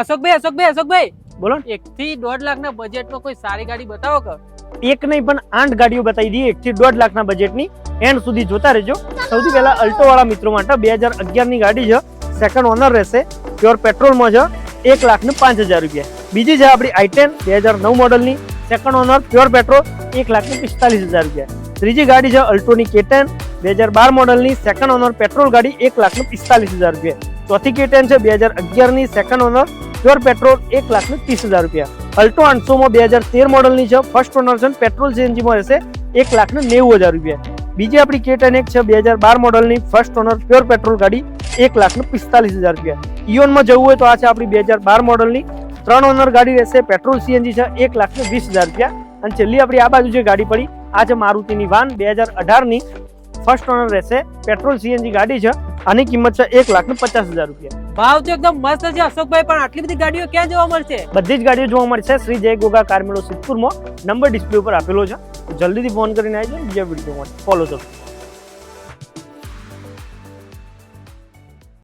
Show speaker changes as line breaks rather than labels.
અશોકભાઈ અશોકભાઈ અશોકભાઈ.
બોલો ને.
એક થી દોઢ લાખ ના બજેટમાં કોઈ સારી ગાડી બતાવો કે?
એક નહીં પણ આઠ ગાડીઓ બતાવી દઈએ. એક થી દોઢ લાખના બજેટની એન્ડ સુધી જોતા રહેજો. સૌથી પહેલા અલ્ટો વાળા મિત્રો માટે બે હજાર અગિયારની ગાડી છે. સેકન્ડ ઓનર રહેશે. પ્યોર પેટ્રોલમાં છે. એક લાખ ને પાંચ હજાર રૂપિયા. બીજી છે આપણી આઈ ટેન બે હજાર નવ મોડલની સેકન્ડ ઓનર પ્યોર પેટ્રોલ એક લાખ ને પિસ્તાલીસ હજાર રૂપિયા. ત્રીજી ગાડી છે અલ્ટોની કેટેન બે હજાર બાર મોડલની સેકન્ડ ઓનર પેટ્રોલ ગાડી એક લાખ ને પિસ્તાલીસ હજાર રૂપિયા. ચોથી કેટેન છે બે હજાર અગિયારની. સેકન્ડ ઓનર પ્યોર પેટ્રોલ એક લાખ ને ત્રીસ હજાર રૂપિયા. અલ્ટો આઠસોમાં બે હજાર તેર મોડલની છે. ફર્સ્ટ ઓનર છે પેટ્રોલ સીએનજીમાં રહેશે, એક લાખ ને નેવું હજાર રૂપિયા. બીજી આપણી કેટેન એક છે, બે હજાર બાર મોડલની ફર્સ્ટ ઓનર પ્યોર પેટ્રોલ ગાડી, એક લાખ ને પિસ્તાલીસ હજાર રૂપિયા. ઇયોનમાં જવું હોય તો આ છે આપણી બે હજાર બાર મોડલની ત્રણ ઓનર ગાડી રહેશે પેટ્રોલ સીએનજી છે, એક લાખ ને વીસ હજાર રૂપિયા. અને છેલ્લી આપણી આ બાજુ જે ગાડી પડી, આ છે મારુતિની વાન બે હજાર અઢારની. ફર્સ્ટ ઓનર રહેશે પેટ્રોલ સીએનજી ગાડી છે. આની કિંમત છે એક લાખ ને પચાસ હજાર રૂપિયા.
ભાવ તો એકદમ મસ્ત છે અશોકભાઈ પણ આટલી બધી ગાડીઓ ક્યાં જોવા મળશે?
બધી જ ગાડીઓ જોવા મળશે. શ્રી જય ગોગા કાર મેળો સિદ્ધપુરમાં. નંબર ડિસ્પ્લે ઉપર આપેલો છે. જલ્દીથી ફોન કરીને આવી જાય બીજા વીડિયો ફોલો કરો.